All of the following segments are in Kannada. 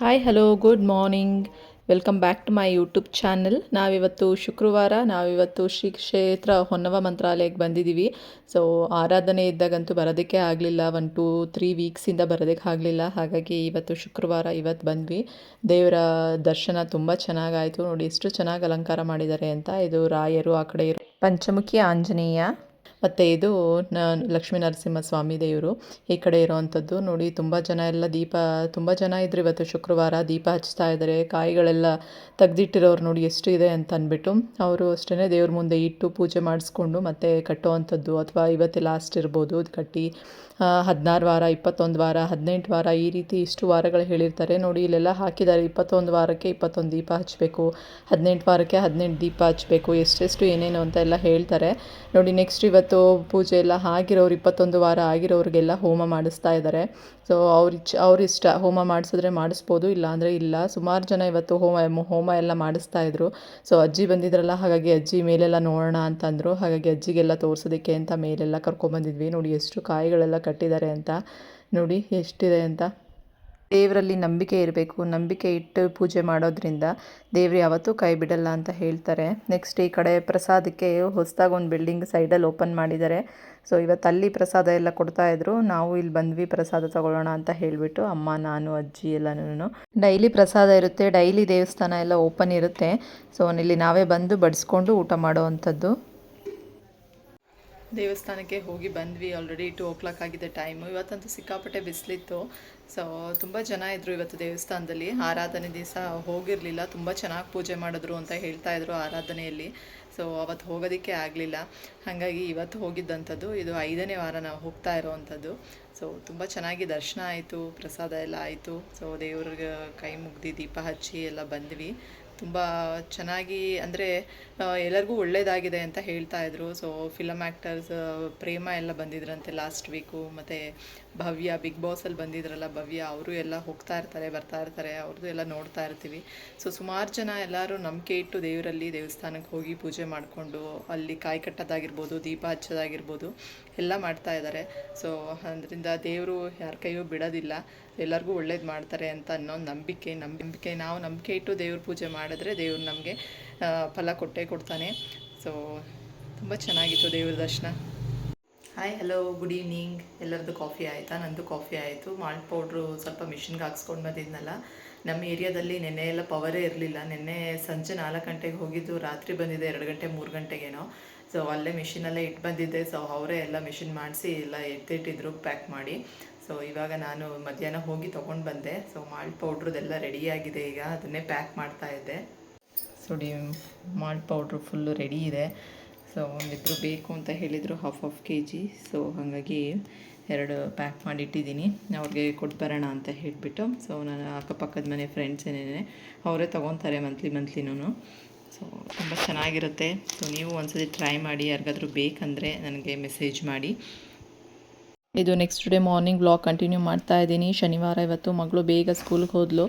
Hi hello good morning welcome back to my YouTube channel ನಾವಿವತ್ತು ಶುಕ್ರವಾರ, ನಾವಿವತ್ತು ಶ್ರೀ ಕ್ಷೇತ್ರ ಹೊನ್ನವ ಮಂತ್ರಾಲಯಕ್ಕೆ ಬಂದಿದ್ದೀವಿ. ಸೊ ಆರಾಧನೆ ಇದ್ದಾಗಂತೂ ಬರೋದಕ್ಕೆ ಆಗಲಿಲ್ಲ. ಒನ್ ಟೂ ತ್ರೀ ವೀಕ್ಸಿಂದ ಬರೋದಕ್ಕೆ ಆಗಲಿಲ್ಲ. ಹಾಗಾಗಿ ಇವತ್ತು ಶುಕ್ರವಾರ ಇವತ್ತು ಬಂದ್ವಿ. ದೇವರ ದರ್ಶನ ತುಂಬ ಚೆನ್ನಾಗಾಯಿತು. ನೋಡಿ ಎಷ್ಟು ಚೆನ್ನಾಗಿ ಅಲಂಕಾರ ಮಾಡಿದ್ದಾರೆ ಅಂತ ಇದು ರಾಯರು, ಆ ಕಡೆ ಪಂಚಮುಖಿ ಆಂಜನೇಯ. ಮತ್ತು ಇದು ಲಕ್ಷ್ಮೀ ನರಸಿಂಹಸ್ವಾಮಿ ದೇವರು ಈ ಕಡೆ ಇರೋವಂಥದ್ದು. ನೋಡಿ, ತುಂಬ ಜನ ಎಲ್ಲ ದೀಪ, ತುಂಬ ಜನ ಇದ್ರು ಇವತ್ತು ಶುಕ್ರವಾರ ದೀಪ ಹಚ್ತಾ ಇದ್ದಾರೆ. ಕಾಯಿಗಳೆಲ್ಲ ತೆಗ್ದಿಟ್ಟಿರೋರು ನೋಡಿ ಎಷ್ಟು ಇದೆ ಅಂತ ಅಂದ್ಬಿಟ್ಟು. ಅವರು ಅಷ್ಟೇ ದೇವ್ರ ಮುಂದೆ ಇಟ್ಟು ಪೂಜೆ ಮಾಡಿಸ್ಕೊಂಡು ಮತ್ತೆ ಕಟ್ಟುವಂಥದ್ದು. ಅಥವಾ ಇವತ್ತೇ ಲಾಸ್ಟ್ ಇರ್ಬೋದು ಅದು ಕಟ್ಟಿ ಹದಿನಾರು ವಾರ, ಇಪ್ಪತ್ತೊಂದು ವಾರ, ಹದಿನೆಂಟು ವಾರ ಈ ರೀತಿ ಇಷ್ಟು ವಾರಗಳು ಹೇಳಿರ್ತಾರೆ. ನೋಡಿ, ಇಲ್ಲೆಲ್ಲ ಹಾಕಿದ್ದಾರೆ. ಇಪ್ಪತ್ತೊಂದು ವಾರಕ್ಕೆ ಇಪ್ಪತ್ತೊಂದು ದೀಪ ಹಚ್ಚಬೇಕು ಹದಿನೆಂಟು ವಾರಕ್ಕೆ ಹದಿನೆಂಟು ದೀಪ ಹಚ್ಚಬೇಕು ಎಷ್ಟೆಷ್ಟು ಏನೇನು ಅಂತ ಎಲ್ಲ ಹೇಳ್ತಾರೆ. ನೋಡಿ ನೆಕ್ಸ್ಟ್ ಇವತ್ತು ಪೂಜೆ ಎಲ್ಲ ಆಗಿರೋರು ಇಪ್ಪತ್ತೊಂದು ವಾರ ಆಗಿರೋರಿಗೆಲ್ಲ ಹೋಮ ಮಾಡಿಸ್ತಾ ಇದ್ದಾರೆ. ಸೊ ಅವ್ರ ಇಚ್, ಅವ್ರ ಇಷ್ಟ, ಹೋಮ ಮಾಡಿಸಿದ್ರೆ ಮಾಡಿಸ್ಬೋದು ಇಲ್ಲ ಅಂದರೆ ಇಲ್ಲ. ಸುಮಾರು ಜನ ಇವತ್ತು ಹೋಮ ಹೋಮ ಎಲ್ಲ ಮಾಡಿಸ್ತಾ ಇದ್ರು. ಸೊ ಅಜ್ಜಿ ಬಂದಿದ್ರಲ್ಲ, ಹಾಗಾಗಿ ಅಜ್ಜಿ ಮೇಲೆಲ್ಲ ನೋಡೋಣ ಅಂತಂದರು. ಹಾಗಾಗಿ ಅಜ್ಜಿಗೆಲ್ಲ ತೋರಿಸೋದಕ್ಕೆ ಅಂತ ಮೇಲೆಲ್ಲ ಕರ್ಕೊಂಬಂದಿದ್ವಿ. ನೋಡಿ, ಎಷ್ಟು ಕಾಯಿಗಳೆಲ್ಲ ಕಟ್ಟಿದ್ದಾರೆ ಅಂತ. ನೋಡಿ, ಎಷ್ಟಿದೆ ಅಂತ. ದೇವರಲ್ಲಿ ನಂಬಿಕೆ ಇರಬೇಕು, ನಂಬಿಕೆ ಇಟ್ಟು ಪೂಜೆ ಮಾಡೋದ್ರಿಂದ ದೇವ್ರು ಯಾವತ್ತೂ ಕೈ ಬಿಡಲ್ಲ ಅಂತ ಹೇಳ್ತಾರೆ. ನೆಕ್ಸ್ಟ್ ಈ ಕಡೆ ಪ್ರಸಾದಕ್ಕೆ ಹೊಸದಾಗಿ ಒಂದು ಬಿಲ್ಡಿಂಗ್ ಸೈಡಲ್ಲಿ ಓಪನ್ ಮಾಡಿದ್ದಾರೆ. ಸೊ ಇವತ್ತು ಅಲ್ಲಿ ಪ್ರಸಾದ ಎಲ್ಲ ಕೊಡ್ತಾ ಕೊಡ್ತಾಯಿದ್ರು ನಾವು ಇಲ್ಲಿ ಬಂದ್ವಿ, ಪ್ರಸಾದ ತಗೊಳ್ಳೋಣ ಅಂತ ಹೇಳಿಬಿಟ್ಟು ಅಮ್ಮ, ನಾನು, ಅಜ್ಜಿ ಎಲ್ಲನೂ ಡೈಲಿ ಪ್ರಸಾದ ಇರುತ್ತೆ. ಡೈಲಿ ದೇವಸ್ಥಾನ ಎಲ್ಲ ಓಪನ್ ಇರುತ್ತೆ. ಸೊ ಇಲ್ಲಿ ನಾವೇ ಬಂದು ಬಡಿಸ್ಕೊಂಡು ಊಟ ಮಾಡೋವಂಥದ್ದು ದೇವಸ್ಥಾನಕ್ಕೆ ಹೋಗಿ ಬಂದ್ವಿ. ಆಲ್ರೆಡಿ ಟು ಓ ಕ್ಲಾಕ್ ಆಗಿದೆ ಟೈಮು ಇವತ್ತಂತೂ ಸಿಕ್ಕಾಪಟ್ಟೆ ಬಿಸಿಲಿತ್ತು. ಸೊ ತುಂಬ ಜನ ಇದ್ದರು ಇವತ್ತು ದೇವಸ್ಥಾನದಲ್ಲಿ. ಆರಾಧನೆ ದಿವಸ ಹೋಗಿರಲಿಲ್ಲ. ತುಂಬ ಚೆನ್ನಾಗಿ ಪೂಜೆ ಮಾಡಿದ್ರು ಅಂತ ಹೇಳ್ತಾ ಇದ್ರು ಆರಾಧನೆಯಲ್ಲಿ. ಸೊ ಅವತ್ತು ಹೋಗೋದಕ್ಕೆ ಆಗಲಿಲ್ಲ. ಹಾಗಾಗಿ ಇವತ್ತು ಹೋಗಿದ್ದಂಥದ್ದು. ಇದು ಐದನೇ ವಾರ ನಾವು ಹೋಗ್ತಾ ಇರೋವಂಥದ್ದು. ಸೊ ತುಂಬ ಚೆನ್ನಾಗಿ ದರ್ಶನ ಆಯಿತು. ಪ್ರಸಾದ ಎಲ್ಲ ಆಯಿತು. ಸೊ ದೇವ್ರಿಗೆ ಕೈ ಮುಗ್ದು ದೀಪ ಹಚ್ಚಿ ಎಲ್ಲ ಬಂದ್ವಿ. ತುಂಬ ಚೆನ್ನಾಗಿ, ಅಂದರೆ ಎಲ್ಲರಿಗೂ ಒಳ್ಳೆಯದಾಗಿದೆ ಅಂತ ಹೇಳ್ತಾ ಇದ್ರು. ಸೊ ಫಿಲಮ್ ಆ್ಯಕ್ಟರ್ಸ್ ಪ್ರೇಮ ಎಲ್ಲ ಬಂದಿದ್ರಂತೆ ಲಾಸ್ಟ್ ವೀಕು ಮತ್ತು ಭವ್ಯ ಬಿಗ್ ಬಾಸಲ್ಲಿ ಬಂದಿದ್ರಲ್ಲ, ಭವ್ಯ, ಅವರು ಎಲ್ಲ ಹೋಗ್ತಾ ಇರ್ತಾರೆ, ಬರ್ತಾ ಇರ್ತಾರೆ ಅವ್ರದ್ದು ಎಲ್ಲ ನೋಡ್ತಾ ಇರ್ತೀವಿ. ಸೊ ಸುಮಾರು ಜನ ಎಲ್ಲರೂ ನಂಬಿಕೆ ಇಟ್ಟು ದೇವರಲ್ಲಿ ದೇವಸ್ಥಾನಕ್ಕೆ ಹೋಗಿ ಪೂಜೆ ಮಾಡಿಕೊಂಡು, ಅಲ್ಲಿ ಕಾಯಿ ಕಟ್ಟೋದಾಗಿರ್ಬೋದು, ದೀಪ ಹಚ್ಚೋದಾಗಿರ್ಬೋದು, ಎಲ್ಲ ಮಾಡ್ತಾ ಇದ್ದಾರೆ ಸೊ ಅದರಿಂದ ದೇವರು ಯಾರ ಕೈಯೂ ಬಿಡೋದಿಲ್ಲ, ಎಲ್ಲರಿಗೂ ಒಳ್ಳೇದು ಮಾಡ್ತಾರೆ ಅಂತ ಅನ್ನೋ ನಂಬಿಕೆ ನಂಬಿಕೆ, ನಾವು ನಂಬಿಕೆ ಇಟ್ಟು ದೇವ್ರ ಪೂಜೆ ಮಾಡಿದ್ರೆ ದೇವ್ರು ನಮಗೆ ಫಲ ಕೊಟ್ಟೇ ಕೊಡ್ತಾನೆ. ಸೊ ತುಂಬ ಚೆನ್ನಾಗಿತ್ತು ದೇವ್ರ ದರ್ಶನ. ಹಾಯ್ ಹಲೋ ಗುಡ್ ಈವ್ನಿಂಗ್ ಎಲ್ಲರದ್ದು ಕಾಫಿ ಆಯಿತಾ? ನಂದು ಕಾಫಿ ಆಯಿತು. ಮಾಲ್ಟ್ ಪೌಡ್ರು ಸ್ವಲ್ಪ ಮಿಷಿನ್ಗೆ ಹಾಕ್ಸ್ಕೊಂಡು ಬಂದಿದ್ನಲ್ಲ. ನಮ್ಮ ಏರಿಯಾದಲ್ಲಿ ನೆನ್ನೆ ಎಲ್ಲ ಪವರೇ ಇರಲಿಲ್ಲ. ನೆನ್ನೆ ಸಂಜೆ ನಾಲ್ಕು ಗಂಟೆಗೆ ಹೋಗಿದ್ದು, ರಾತ್ರಿ ಬಂದಿದೆ ಎರಡು ಗಂಟೆ, ಮೂರು ಗಂಟೆಗೇನೋ. ಸೊ ಅಲ್ಲೇ ಮಿಷಿನಲ್ಲೇ ಇಟ್ಟು ಬಂದಿದ್ದೆ. ಸೊ ಅವರೇ ಎಲ್ಲ ಮಿಷಿನ್ ಮಾಡಿಸಿ ಎಲ್ಲ ಎತ್ತಿಟ್ಟಿದ್ರು ಪ್ಯಾಕ್ ಮಾಡಿ. ಸೊ ಇವಾಗ ನಾನು ಮಧ್ಯಾಹ್ನ ಹೋಗಿ ತೊಗೊಂಡು ಬಂದೆ. ಸೊ ಮಾಲ್ಟ್ ಪೌಡ್ರದೆಲ್ಲ ರೆಡಿಯಾಗಿದೆ ಈಗ. ಅದನ್ನೇ ಪ್ಯಾಕ್ ಮಾಡ್ತಾ ಇದ್ದೆ. So D malt powder full ready ಇದೆ. ಸೊ ಒಂದಿಬ್ಬರು ಬೇಕು ಅಂತ ಹೇಳಿದರು half half K G so ಹಾಗಾಗಿ ಎರಡು ಪ್ಯಾಕ್ ಮಾಡಿ ಇಟ್ಟಿದ್ದೀನಿ ಕೊಟ್ಟು ಬರೋಣ ಅಂತ ಹೇಳಿಬಿಟ್ಟು. ಸೊ ನನ್ನ ಅಕ್ಕಪಕ್ಕದ ಮನೆ ಫ್ರೆಂಡ್ಸ್ ಏನೇನೆ ಅವರೇ ತೊಗೊತಾರೆ ಮಂತ್ಲಿ ಮಂತ್ಲಿನೂ ಸೊ ತುಂಬ ಚೆನ್ನಾಗಿರುತ್ತೆ. ಸೊ ನೀವು ಒಂದ್ಸತಿ ಟ್ರೈ ಮಾಡಿ, ಯಾರಿಗಾದ್ರೂ ಬೇಕಂದರೆ ನನಗೆ ಮೆಸೇಜ್ ಮಾಡಿ. ಇದು next day morning blog continue ಮಾಡ್ತಾ ಇದ್ದೀನಿ. ಶನಿವಾರ ಇವತ್ತು ಮಗಳು ಬೇಗ ಸ್ಕೂಲ್ಗೆ ಹೋದ್ಲು.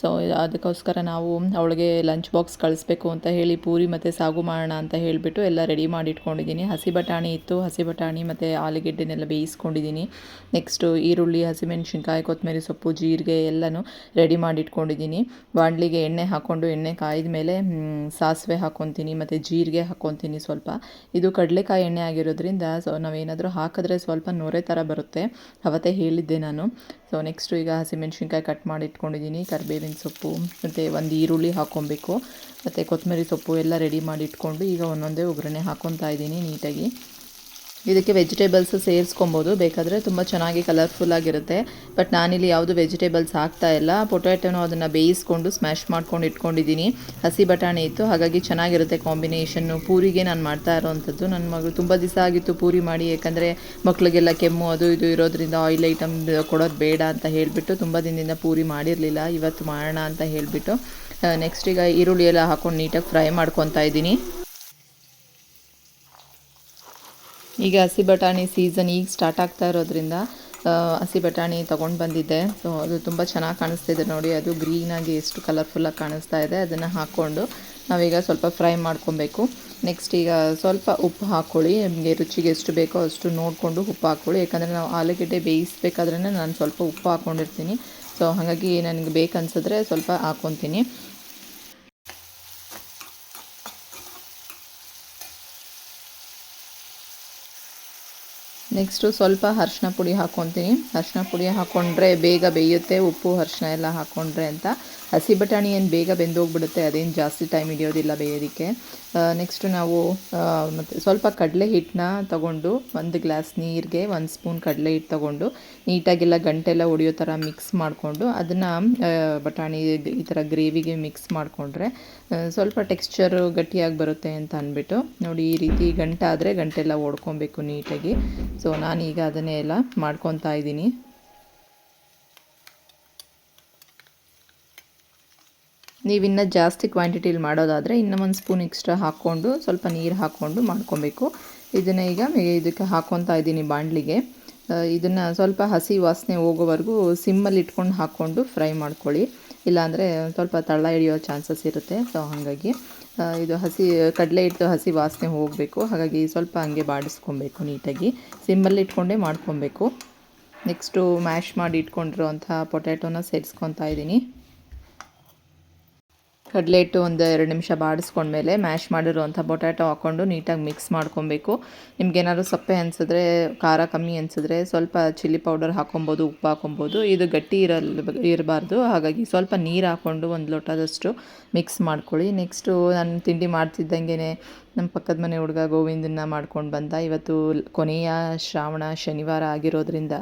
ಸೊ ಅದಕ್ಕೋಸ್ಕರ ನಾವು ಅವಳಿಗೆ ಲಂಚ್ ಬಾಕ್ಸ್ ಕಳಿಸ್ಬೇಕು ಅಂತ ಹೇಳಿ ಪೂರಿ ಮತ್ತು ಸಾಗು ಮಾಡೋಣ ಅಂತ ಹೇಳಿಬಿಟ್ಟು ಎಲ್ಲ ರೆಡಿ ಮಾಡಿ ಇಟ್ಕೊಂಡಿದ್ದೀನಿ ಹಸಿ ಬಟಾಣಿ ಇತ್ತು. ಹಸಿ ಬಟಾಣಿ ಮತ್ತು ಆಲೂಗೆಡ್ಡೆನೆಲ್ಲ ಬೇಯಿಸ್ಕೊಂಡಿದ್ದೀನಿ. ನೆಕ್ಸ್ಟು ಈರುಳ್ಳಿ, ಹಸಿಮೆಣಸಿನ್ಕಾಯಿ, ಕೊತ್ತಂಬರಿ ಸೊಪ್ಪು, ಜೀರಿಗೆ ಎಲ್ಲನೂ ರೆಡಿ ಮಾಡಿ ಇಟ್ಕೊಂಡಿದ್ದೀನಿ ಬಾಣಲಿಗೆ ಎಣ್ಣೆ ಹಾಕ್ಕೊಂಡು ಎಣ್ಣೆ ಕಾಯ್ದ ಮೇಲೆ ಸಾಸಿವೆ ಹಾಕ್ಕೊತೀನಿ ಮತ್ತು ಜೀರಿಗೆ ಹಾಕ್ಕೊತೀನಿ ಸ್ವಲ್ಪ. ಇದು ಕಡಲೆಕಾಯಿ ಎಣ್ಣೆ ಆಗಿರೋದ್ರಿಂದ ಸೊ ನಾವೇನಾದರೂ ಹಾಕಿದ್ರೆ ಸ್ವಲ್ಪ ನೊರೆ ಥರ ಬರುತ್ತೆ. ಅವತ್ತೇ ಹೇಳಿದ್ದೆ ನಾನು. ಸೊ ನೆಕ್ಸ್ಟು ಈಗ ಹಸಿಮೆಣ್ಸಿನ್ಕಾಯಿ ಕಟ್ ಮಾಡಿ ಇಟ್ಕೊಂಡಿದ್ದೀನಿ. ಕರಿಬೇವಿನ ಸೊಪ್ಪು, ಮತ್ತು ಒಂದು ಈರುಳ್ಳಿ ಹಾಕ್ಕೊಬೇಕು. ಮತ್ತು ಕೊತ್ತಂಬರಿ ಸೊಪ್ಪು ಎಲ್ಲ ರೆಡಿ ಮಾಡಿ ಇಟ್ಕೊಂಡು ಈಗ ಒಂದೊಂದೇ ಒಗ್ಗರಣೆ ಹಾಕ್ಕೊತಾ ಇದ್ದೀನಿ ನೀಟಾಗಿ. ಇದಕ್ಕೆ ವೆಜಿಟೇಬಲ್ಸ್ ಸೇರಿಸ್ಕೊಬೋದು. ಬೇಕಾದರೆ ತುಂಬ ಚೆನ್ನಾಗಿ ಕಲರ್ಫುಲ್ಲಾಗಿರುತ್ತೆ ಬಟ್ ನಾನಿಲ್ಲಿ ಯಾವುದು ವೆಜಿಟೇಬಲ್ಸ್ ಹಾಕ್ತಾ ಇಲ್ಲ. ಪೊಟ್ಯಾಟೋನು ಅದನ್ನು ಬೇಯಿಸ್ಕೊಂಡು ಸ್ಮ್ಯಾಶ್ ಮಾಡ್ಕೊಂಡು ಇಟ್ಕೊಂಡಿದ್ದೀನಿ. ಹಸಿ ಬಟಾಣಿ ಇತ್ತು. ಹಾಗಾಗಿ ಚೆನ್ನಾಗಿರುತ್ತೆ ಕಾಂಬಿನೇಷನ್ನು ಪೂರಿಗೆ ನಾನು ಮಾಡ್ತಾ ಇರೋವಂಥದ್ದು ನನ್ನ ಮಗಳು ತುಂಬ ದಿವಸ ಆಗಿತ್ತು ಪೂರಿ ಮಾಡಿ. ಯಾಕಂದರೆ ಮಕ್ಕಳಿಗೆಲ್ಲ ಕೆಮ್ಮು ಅದು ಇದು ಇರೋದ್ರಿಂದ ಆಯಿಲ್ ಐಟಮ್ ಕೊಡೋದು ಬೇಡ ಅಂತ ಹೇಳಿಬಿಟ್ಟು ತುಂಬ ದಿನದಿಂದ ಪೂರಿ ಮಾಡಿರಲಿಲ್ಲ. ಇವತ್ತು ಮಾಡೋಣ ಅಂತ ಹೇಳಿಬಿಟ್ಟು ನೆಕ್ಸ್ಟ್ ಈಗ ಈರುಳ್ಳಿ ಎಲ್ಲ ಹಾಕ್ಕೊಂಡು ನೀಟಾಗಿ ಫ್ರೈ ಮಾಡ್ಕೊತಾ ಇದ್ದೀನಿ. ಈಗ ಹಸಿ ಬಟಾಣಿ ಸೀಸನ್ ಈಗ ಸ್ಟಾರ್ಟ್ ಆಗ್ತಾ ಇರೋದ್ರಿಂದ ಹಸಿ ಬಟಾಣಿ ತೊಗೊಂಡು ಬಂದಿದ್ದೆ. ಸೊ ಅದು ತುಂಬ ಚೆನ್ನಾಗಿ ಕಾಣಿಸ್ತಿದೆ ನೋಡಿ. ಅದು ಗ್ರೀನಾಗಿ ಎಷ್ಟು ಕಲರ್ಫುಲ್ಲಾಗಿ ಕಾಣಿಸ್ತಾ ಇದೆ, ಅದನ್ನು ಹಾಕ್ಕೊಂಡು ನಾವೀಗ ಸ್ವಲ್ಪ ಫ್ರೈ ಮಾಡ್ಕೊಬೇಕು. ನೆಕ್ಸ್ಟ್ ಈಗ ಸ್ವಲ್ಪ ಉಪ್ಪು ಹಾಕ್ಕೊಳ್ಳಿ ನಿಮಗೆ ರುಚಿಗೆ ಎಷ್ಟು ಬೇಕೋ ಅಷ್ಟು ನೋಡಿಕೊಂಡು ಉಪ್ಪು ಹಾಕ್ಕೊಳ್ಳಿ ಯಾಕಂದರೆ ನಾವು ಆಲೂಗಡ್ಡೆ ಬೇಯಿಸ್ಬೇಕಾದ್ರೆ ನಾನು ಸ್ವಲ್ಪ ಉಪ್ಪು ಹಾಕ್ಕೊಂಡಿರ್ತೀನಿ ಸೊ ಹಾಗಾಗಿ ನನಗೆ ಬೇಕನ್ಸಿದ್ರೆ ಸ್ವಲ್ಪ ಹಾಕ್ಕೊತೀನಿ ನೆಕ್ಸ್ಟು ಸ್ವಲ್ಪ ಅರ್ಶಿನ ಪುಡಿ ಹಾಕ್ಕೊತೀನಿ ಅರ್ಶಿನ ಪುಡಿ ಹಾಕ್ಕೊಂಡ್ರೆ ಬೇಗ ಬೇಯುತ್ತೆ, ಉಪ್ಪು ಅರ್ಶಿನ ಎಲ್ಲ ಹಾಕ್ಕೊಂಡ್ರೆ ಅಂತ. ಹಸಿ ಬಟಾಣಿ ಏನು ಬೇಗ ಬೆಂದೋಗ್ಬಿಡುತ್ತೆ, ಅದೇನು ಜಾಸ್ತಿ ಟೈಮ್ ಹಿಡಿಯೋದಿಲ್ಲ ಬೇಯೋದಕ್ಕೆ. ನೆಕ್ಸ್ಟು ನಾವು ಮತ್ತು ಸ್ವಲ್ಪ ಕಡಲೆ ಹಿಟ್ಟನ್ನ ತಗೊಂಡು ಒಂದು ಗ್ಲಾಸ್ ನೀರಿಗೆ ಒಂದು ಸ್ಪೂನ್ ಕಡಲೆ ಹಿಟ್ಟು ತಗೊಂಡು ನೀಟಾಗೆಲ್ಲ ಗಂಟೆಲ್ಲ ಒಡೆಯೋ ಥರ ಮಿಕ್ಸ್ ಮಾಡಿಕೊಂಡು ಅದನ್ನು ಬಟಾಣಿ ಈ ಥರ ಗ್ರೇವಿಗೆ ಮಿಕ್ಸ್ ಮಾಡಿಕೊಂಡ್ರೆ ಸ್ವಲ್ಪ ಟೆಕ್ಸ್ಚರು ಗಟ್ಟಿಯಾಗಿ ಬರುತ್ತೆ ಅಂತ ಅಂದ್ಬಿಟ್ಟು ನೋಡಿ ಈ ರೀತಿ ಗಂಟೆ ಆದರೆ ಗಂಟೆಲ್ಲ ಓಡ್ಕೊಬೇಕು ನೀಟಾಗಿ. ಸೊ ನಾನೀಗ ಅದನ್ನೇ ಎಲ್ಲ ಮಾಡ್ಕೊತಾ ಇದ್ದೀನಿ. ನೀವು ಇನ್ನೂ ಜಾಸ್ತಿ ಕ್ವಾಂಟಿಟಿಲಿ ಮಾಡೋದಾದರೆ ಇನ್ನೂ ಒಂದು ಸ್ಪೂನ್ ಎಕ್ಸ್ಟ್ರಾ ಹಾಕ್ಕೊಂಡು ಸ್ವಲ್ಪ ನೀರು ಹಾಕ್ಕೊಂಡು ಮಾಡ್ಕೊಬೇಕು. ಇದನ್ನು ಈಗ ಇದಕ್ಕೆ ಹಾಕ್ಕೊತಾ ಇದ್ದೀನಿ ಬಾಣಲಿಗೆ. ಇದನ್ನು ಸ್ವಲ್ಪ ಹಸಿ ವಾಸನೆ ಹೋಗೋವರೆಗೂ ಸಿಮ್ಮಲ್ಲಿ ಇಟ್ಕೊಂಡು ಹಾಕ್ಕೊಂಡು ಫ್ರೈ ಮಾಡ್ಕೊಳ್ಳಿ. ಇಲ್ಲಾಂದರೆ ಸ್ವಲ್ಪ ತಳ ಹಿಡಿಯೋ ಚಾನ್ಸಸ್ ಇರುತ್ತೆ. ಸೊ ಹಾಗಾಗಿ ಇದು ಹಸಿ, ಕಡಲೆ ಹಿಟ್ಟು ಹಸಿ ವಾಸನೆ ಹೋಗಬೇಕು. ಹಾಗಾಗಿ ಸ್ವಲ್ಪ ಹಂಗೆ ಬಾಡಿಸ್ಕೊಬೇಕು ನೀಟಾಗಿ. ಸಿಮ್ಮಲ್ಲಿ ಇಟ್ಕೊಂಡೇ ಮಾಡ್ಕೊಬೇಕು. ನೆಕ್ಸ್ಟು ಮ್ಯಾಶ್ ಮಾಡಿ ಇಟ್ಕೊಂಡಿರೋಂಥ ಪೊಟ್ಯಾಟೋನ ಸೇರಿಸ್ಕೊತಾ ಇದ್ದೀನಿ. ಕಡಲೆ ಹಿಟ್ಟು ಒಂದು ಎರಡು ನಿಮಿಷ ಬಾಡಿಸ್ಕೊಂಡ್ಮೇಲೆ ಮ್ಯಾಶ್ ಮಾಡಿರುವಂಥ ಬೊಟ್ಯಾಟೊ ಹಾಕ್ಕೊಂಡು ನೀಟಾಗಿ ಮಿಕ್ಸ್ ಮಾಡ್ಕೊಬೇಕು. ನಿಮ್ಗೇನಾದ್ರು ಸಪ್ಪೆ ಅನಿಸಿದ್ರೆ, ಖಾರ ಕಮ್ಮಿ ಅನಿಸಿದ್ರೆ ಸ್ವಲ್ಪ ಚಿಲ್ಲಿ ಪೌಡರ್ ಹಾಕೊಬೋದು ಉಪ್ಪು ಹಾಕೊಬೋದು ಇದು ಗಟ್ಟಿ ಇರಲ್, ಇರಬಾರ್ದು. ಹಾಗಾಗಿ ಸ್ವಲ್ಪ ನೀರು ಹಾಕ್ಕೊಂಡು ಒಂದು ಲೋಟದಷ್ಟು ಮಿಕ್ಸ್ ಮಾಡ್ಕೊಳ್ಳಿ. ನೆಕ್ಸ್ಟು ನಾನು ತಿಂಡಿ ಮಾಡ್ತಿದ್ದಂಗೆ ನಮ್ಮ ಪಕ್ಕದ ಮನೆ ಹುಡುಗ ಗೋವಿಂದನ್ನ ಮಾಡ್ಕೊಂಡು ಬಂದ. ಇವತ್ತು ಕೊನೆಯ ಶ್ರಾವಣ ಶನಿವಾರ ಆಗಿರೋದ್ರಿಂದ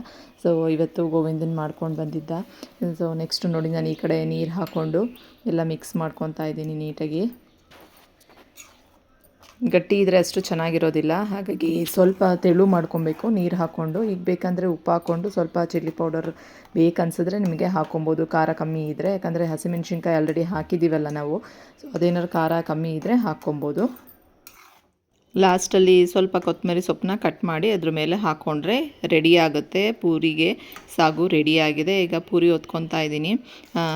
ಸೊ ಇವತ್ತು ಗೋವಿಂದನ್ ಮಾಡ್ಕೊಂಡು ಬಂದಿದ್ದ. ಸೊ ನೆಕ್ಸ್ಟು ನೋಡಿ ನಾನು ಈ ಕಡೆ ನೀರು ಹಾಕ್ಕೊಂಡು ಎಲ್ಲ ಮಿಕ್ಸ್ ಮಾಡ್ಕೊತಾ ಇದ್ದೀನಿ ನೀಟಾಗಿ. ಗಟ್ಟಿ ಇದ್ದರೆ ಅಷ್ಟು ಚೆನ್ನಾಗಿರೋದಿಲ್ಲ. ಹಾಗಾಗಿ ಸ್ವಲ್ಪ ತೆಳು ಮಾಡ್ಕೊಬೇಕು, ನೀರು ಹಾಕ್ಕೊಂಡು ಈಗ ಬೇಕಂದರೆ ಉಪ್ಪು ಹಾಕ್ಕೊಂಡು ಸ್ವಲ್ಪ ಚಿಲ್ಲಿ ಪೌಡರ್ ಬೇಕನ್ಸಿದ್ರೆ ನಿಮಗೆ ಹಾಕ್ಕೊಬೋದು ಖಾರ ಕಮ್ಮಿ ಇದ್ದರೆ ಯಾಕಂದರೆ ಹಸಿಮೆಣ್ಸಿನ್ಕಾಯಿ ಆಲ್ರೆಡಿ ಹಾಕಿದ್ದೀವಲ್ಲ ನಾವು. ಸೊ ಅದೇನಾದ್ರು ಖಾರ ಕಮ್ಮಿ ಇದ್ದರೆ ಹಾಕ್ಕೊಬೋದು ಲಾಸ್ಟಲ್ಲಿ ಸ್ವಲ್ಪ ಕೊತ್ತಂಬರಿ ಸೊಪ್ಪನ್ನ ಕಟ್ ಮಾಡಿ ಅದ್ರ ಮೇಲೆ ಹಾಕ್ಕೊಂಡ್ರೆ ರೆಡಿ ಆಗುತ್ತೆ. ಪೂರಿಗೆ ಸಾಗು ರೆಡಿ ಆಗಿದೆ. ಈಗ ಪೂರಿ ಹೊತ್ಕೊತಾ ಇದ್ದೀನಿ.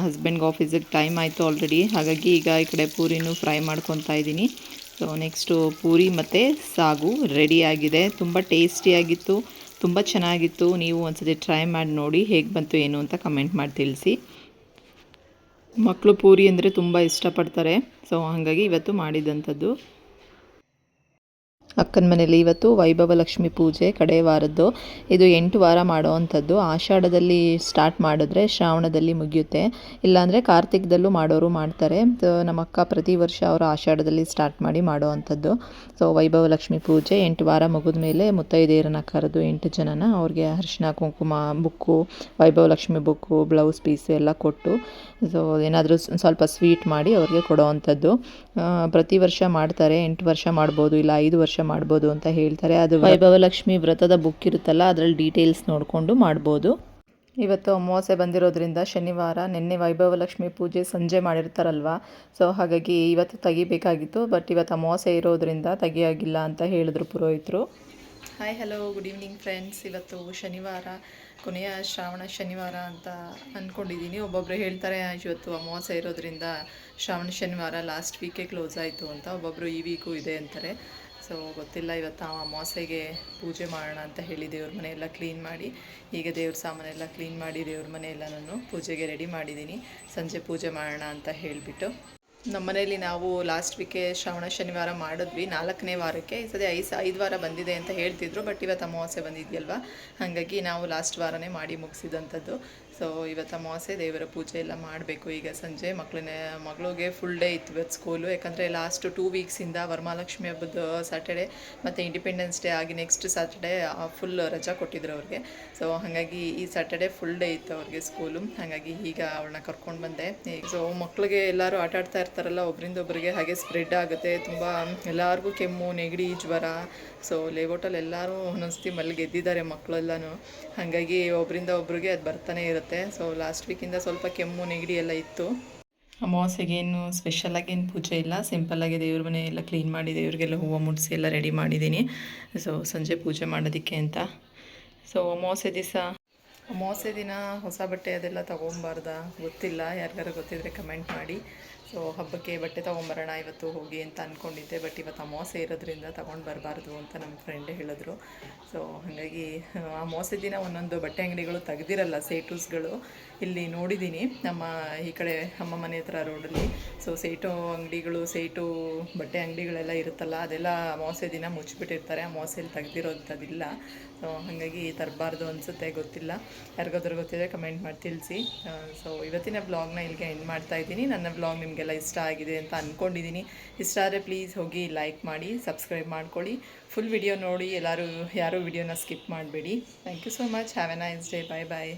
ಹಸ್ಬೆಂಡ್ಗೆ ಆಫೀಸಿಗೆ ಟೈಮ್ ಆಯಿತು ಆಲ್ರೆಡಿ ಹಾಗಾಗಿ ಈಗ ಈ ಕಡೆ ಪೂರಿನೂ ಫ್ರೈ ಮಾಡ್ಕೊತಾ ಇದ್ದೀನಿ. ಸೊ ನೆಕ್ಸ್ಟು ಪೂರಿ ಮತ್ತು ಸಾಗು ರೆಡಿ ಆಗಿದೆ. ತುಂಬ ಟೇಸ್ಟಿಯಾಗಿತ್ತು ತುಂಬ ಚೆನ್ನಾಗಿತ್ತು. ನೀವು ಒಂದ್ಸತಿ ಟ್ರೈ ಮಾಡಿ ನೋಡಿ ಹೇಗೆ ಬಂತು ಏನು ಅಂತ ಕಮೆಂಟ್ ಮಾಡಿ ತಿಳಿಸಿ. ಮಕ್ಕಳು ಪೂರಿ ಅಂದರೆ ತುಂಬ ಇಷ್ಟಪಡ್ತಾರೆ. ಸೊ ಹಾಗಾಗಿ ಇವತ್ತು ಮಾಡಿದಂಥದ್ದು. ಅಕ್ಕನ ಮನೆಯಲ್ಲಿ ಇವತ್ತು ವೈಭವ ಲಕ್ಷ್ಮಿ ಪೂಜೆ ಕಡೆ ವಾರದ್ದು. ಇದು ಎಂಟು ವಾರ ಮಾಡೋವಂಥದ್ದು ಆಷಾಢದಲ್ಲಿ ಸ್ಟಾರ್ಟ್ ಮಾಡಿದ್ರೆ ಶ್ರಾವಣದಲ್ಲಿ ಮುಗಿಯುತ್ತೆ. ಇಲ್ಲಾಂದರೆ ಕಾರ್ತಿಕದಲ್ಲೂ ಮಾಡೋರು ಮಾಡ್ತಾರೆ. ನಮ್ಮ ಅಕ್ಕ ಪ್ರತಿ ವರ್ಷ ಅವರು ಆಷಾಢದಲ್ಲಿ ಸ್ಟಾರ್ಟ್ ಮಾಡಿ ಮಾಡೋವಂಥದ್ದು ಸೊ ವೈಭವ ಲಕ್ಷ್ಮಿ ಪೂಜೆ ಎಂಟು ವಾರ ಮುಗಿದ ಮೇಲೆ ಮುತ್ತೈದೆಯರನ್ನ ಕರೆದು ಎಂಟು ಜನನ ಅವ್ರಿಗೆ ಅರಿಶಿನ ಕುಂಕುಮ, ಬುಕ್ಕು, ವೈಭವ ಲಕ್ಷ್ಮಿ ಬುಕ್ಕು, ಬ್ಲೌಸ್ ಪೀಸು ಎಲ್ಲ ಕೊಟ್ಟು ಸೊ ಏನಾದರೂ ಸ್ವಲ್ಪ ಸ್ವೀಟ್ ಮಾಡಿ ಅವ್ರಿಗೆ ಕೊಡೋವಂಥದ್ದು ಪ್ರತಿ ವರ್ಷ ಮಾಡ್ತಾರೆ. ಎಂಟು ವರ್ಷ ಮಾಡ್ಬೋದು, ಇಲ್ಲ ಐದು ವರ್ಷ ಮಾಡ್ಬೋದು ಅಂತ ಹೇಳ್ತಾರೆ. ಅದು ವೈಭವ ಲಕ್ಷ್ಮಿ ವ್ರತದ ಬುಕ್ ಇರುತ್ತಲ್ಲ ಅದರಲ್ಲಿ ಡೀಟೇಲ್ಸ್ ನೋಡಿಕೊಂಡು ಮಾಡ್ಬೋದು. ಇವತ್ತು ಅಮಾವಾಸ್ಯೆ ಬಂದಿರೋದ್ರಿಂದ ಶನಿವಾರ ನಿನ್ನೆ ವೈಭವ ಲಕ್ಷ್ಮಿ ಪೂಜೆ ಸಂಜೆ ಮಾಡಿರ್ತಾರಲ್ವ? ಸೊ ಹಾಗಾಗಿ ಇವತ್ತು ತೆಗಿಬೇಕಾಗಿತ್ತು ಬಟ್ ಇವತ್ತು ಅಮಾವಾಸ್ಯೆ ಇರೋದ್ರಿಂದ ತೆಗಿಯಾಗಿಲ್ಲ ಅಂತ ಹೇಳಿದ್ರು ಪುರೋಹಿತರು. Hi hello good evening friends ಇವತ್ತು ಶನಿವಾರ ಕೊನೆಯ ಶ್ರಾವಣ ಶನಿವಾರ ಅಂತ ಅಂದ್ಕೊಂಡಿದ್ದೀನಿ ಒಬ್ಬೊಬ್ಬರು ಹೇಳ್ತಾರೆ ಇವತ್ತು ಅಮಾವಾಸ್ಯೆ ಇರೋದ್ರಿಂದ ಶ್ರಾವಣ ಶನಿವಾರ ಲಾಸ್ಟ್ ವೀಕೇ ಕ್ಲೋಸ್ ಆಯಿತು ಅಂತ. ಒಬ್ಬೊಬ್ಬರು ಈ ವೀಕು ಇದೆ ಅಂತಾರೆ. ಸೊ ಗೊತ್ತಿಲ್ಲ, ಇವತ್ತು ಆ ಅಮಾವಾಸ್ಯೆಗೆ ಪೂಜೆ ಮಾಡೋಣ ಅಂತ ಹೇಳಿ ದೇವ್ರ ಮನೆಯೆಲ್ಲ ಕ್ಲೀನ್ ಮಾಡಿ, ಈಗ ದೇವ್ರ ಸಾಮಾನೆಲ್ಲ ಕ್ಲೀನ್ ಮಾಡಿ ದೇವ್ರ ಮನೆಯೆಲ್ಲ ನಾನು ಪೂಜೆಗೆ ರೆಡಿ ಮಾಡಿದ್ದೀನಿ. ಸಂಜೆ ಪೂಜೆ ಮಾಡೋಣ ಅಂತ ಹೇಳಿಬಿಟ್ಟು. ನಮ್ಮ ಮನೆಯಲ್ಲಿ ನಾವು ಲಾಸ್ಟ್ ವೀಕೆ ಶ್ರಾವಣ, ಶನಿವಾರ ಮಾಡಿದ್ವಿ. ನಾಲ್ಕನೇ ವಾರಕ್ಕೆ, ಈ ಸತಿ ಐದು ಐದು ವಾರ ಬಂದಿದೆ ಅಂತ ಹೇಳ್ತಿದ್ರು ಬಟ್ ಇವತ್ತು ಅಮಾವಾಸ್ಯೆ ಬಂದಿದೆಯಲ್ವ? ಹಾಗಾಗಿ ನಾವು ಲಾಸ್ಟ್ ವಾರನೇ ಮಾಡಿ ಮುಗಿಸಿದಂಥದ್ದು. ಸೊ ಇವತ್ತು ಅಮಾವಾಸ್ಯೆ, ದೇವರ ಪೂಜೆ ಎಲ್ಲ ಮಾಡಬೇಕು. ಈಗ ಸಂಜೆ ಮಕ್ಕಳನ್ನ, ಮಗಳಿಗೆ ಫುಲ್ ಡೇ ಇತ್ತು ಇವತ್ತು ಸ್ಕೂಲು ಯಾಕಂದರೆ ಲಾಸ್ಟ್ ಟೂ ವೀಕ್ಸಿಂದ ವರಮಹಾಲಕ್ಷ್ಮಿ ಹಬ್ಬದ ಸ್ಯಾಟರ್ಡೆ ಮತ್ತು ಇಂಡಿಪೆಂಡೆನ್ಸ್ ಡೇ ಆಗಿ ನೆಕ್ಸ್ಟ್ ಸ್ಯಾಟರ್ಡೆ ಫುಲ್ ರಜಾ ಕೊಟ್ಟಿದ್ರು ಅವ್ರಿಗೆ. ಸೊ ಹಾಗಾಗಿ ಈ ಸ್ಯಾಟರ್ಡೆ ಫುಲ್ ಡೇ ಇತ್ತು ಅವ್ರಿಗೆ ಸ್ಕೂಲು ಹಾಗಾಗಿ ಈಗ ಅವಳನ್ನ ಕರ್ಕೊಂಡು ಬಂದೆ. ಸೊ ಮಕ್ಕಳಿಗೆ ಎಲ್ಲರೂ ಆಟ ಆಡ್ತಾ ಇರ್ತಾರಲ್ಲ ಒಬ್ಬರಿಂದ ಒಬ್ಬರಿಗೆ ಹಾಗೆ ಸ್ಪ್ರೆಡ್ ಆಗುತ್ತೆ. ತುಂಬ ಎಲ್ಲರಿಗೂ ಕೆಮ್ಮು, ನೆಗಡಿ, ಜ್ವರ. ಸೊ ಲೇಔಟಲ್ಲಿ ಎಲ್ಲರೂ ಒಂದೊಂದ್ಸತಿ ಮಲ್ಲಿಗೆ ಎದ್ದಿದ್ದಾರೆ ಮಕ್ಕಳೆಲ್ಲನೂ. ಹಾಗಾಗಿ ಒಬ್ಬರಿಂದ ಒಬ್ರಿಗೆ ಅದು ಬರ್ತಾನೆ ಇರುತ್ತೆ. ಸೊ ಲಾಸ್ಟ್ ವೀಕಿಂದ ಸ್ವಲ್ಪ ಕೆಮ್ಮು ನೆಗಡಿ ಎಲ್ಲ ಇತ್ತು. ಅಮಾವಾಸ್ಯೆಗೇನು ಸ್ಪೆಷಲಾಗಿ ಏನು ಪೂಜೆ ಇಲ್ಲ. ಸಿಂಪಲ್ಲಾಗಿ ದೇವ್ರ ಮನೆ ಎಲ್ಲ ಕ್ಲೀನ್ ಮಾಡಿ ದೇವ್ರಿಗೆಲ್ಲ ಹೂವು ಮುಡಿಸಿ ಎಲ್ಲ ರೆಡಿ ಮಾಡಿದ್ದೀನಿ. ಸೊ ಸಂಜೆ ಪೂಜೆ ಮಾಡೋದಕ್ಕೆ ಅಂತ. ಸೊ ಅಮಾವಾಸ್ಯೆ ದಿವಸ? ಅಮಾವಾಸ್ಯೆ ದಿನ ಹೊಸ ಬಟ್ಟೆ ಅದೆಲ್ಲ ತೊಗೊಂಬಾರ್ದಾ? ಗೊತ್ತಿಲ್ಲ. ಯಾರಿಗಾರು ಗೊತ್ತಿದ್ರೆ ಕಮೆಂಟ್ ಮಾಡಿ. ಸೊ ಹಬ್ಬಕ್ಕೆ ಬಟ್ಟೆ ತೊಗೊಂಬರೋಣ, ಇವತ್ತು ಹೋಗಿ ಅಂತ ಅಂದ್ಕೊಂಡಿದ್ದೆ ಬಟ್ ಇವತ್ತು ಅಮಾವಾಸ್ಯೆ ಇರೋದ್ರಿಂದ ತೊಗೊಂಡು ಬರಬಾರ್ದು ಅಂತ ನಮ್ಮ ಫ್ರೆಂಡ್ ಹೇಳಿದ್ರು. ಸೊ ಹಾಗಾಗಿ ಅಮಾವಾಸ್ಯೆ ದಿನ ಒಂದೊಂದು ಬಟ್ಟೆ ಅಂಗಡಿಗಳು ತೆಗ್ದಿರಲ್ಲ, ಸೇಟೂಸ್ಗಳು. ಇಲ್ಲಿ ನೋಡಿದ್ದೀನಿ ನಮ್ಮ ಈ ಕಡೆ ಅಮ್ಮ ಮನೆ ಹತ್ರ ರೋಡಲ್ಲಿ. ಸೊ ಸೇಟು ಅಂಗಡಿಗಳು, ಸೇಟು ಬಟ್ಟೆ ಅಂಗಡಿಗಳೆಲ್ಲ ಇರುತ್ತಲ್ಲ, ಅದೆಲ್ಲ ಅಮಾವಾಸ್ಯೆ ದಿನ ಮುಚ್ಚಿಬಿಟ್ಟಿರ್ತಾರೆ ಅಮಾವಾಸ್ಯೆಯಲ್ಲಿ ತೆಗ್ದಿರೋಂಥದ್ದಿಲ್ಲ ಸೊ ಹಾಗಾಗಿ ತರಬಾರ್ದು ಅನಿಸುತ್ತೆ, ಗೊತ್ತಿಲ್ಲ. ಯಾರಿಗಾದ್ರೂ ಗೊತ್ತಿದೆ ಕಮೆಂಟ್ ಮಾಡಿ ತಿಳಿಸಿ. ಸೊ ಇವತ್ತಿನ ಬ್ಲಾಗ್ನ ಇಲ್ಲಿಗೆ ಎಂಡ್ ಮಾಡ್ತಾ ಇದ್ದೀನಿ. ನನ್ನ ಬ್ಲಾಗ್ ನಿಮಗೆಲ್ಲ ಇಷ್ಟ ಆಗಿದೆ ಅಂತ ಅಂದ್ಕೊಂಡಿದ್ದೀನಿ ಇಷ್ಟ ಆದರೆ ಪ್ಲೀಸ್ ಹೋಗಿ ಲೈಕ್ ಮಾಡಿ ಸಬ್ಸ್ಕ್ರೈಬ್ ಮಾಡ್ಕೊಳ್ಳಿ. ಫುಲ್ ವಿಡಿಯೋ ನೋಡಿ ಎಲ್ಲರೂ ಯಾರೂ ವಿಡಿಯೋನ ಸ್ಕಿಪ್ ಮಾಡಬೇಡಿ. Thank you so much have a nice day bye bye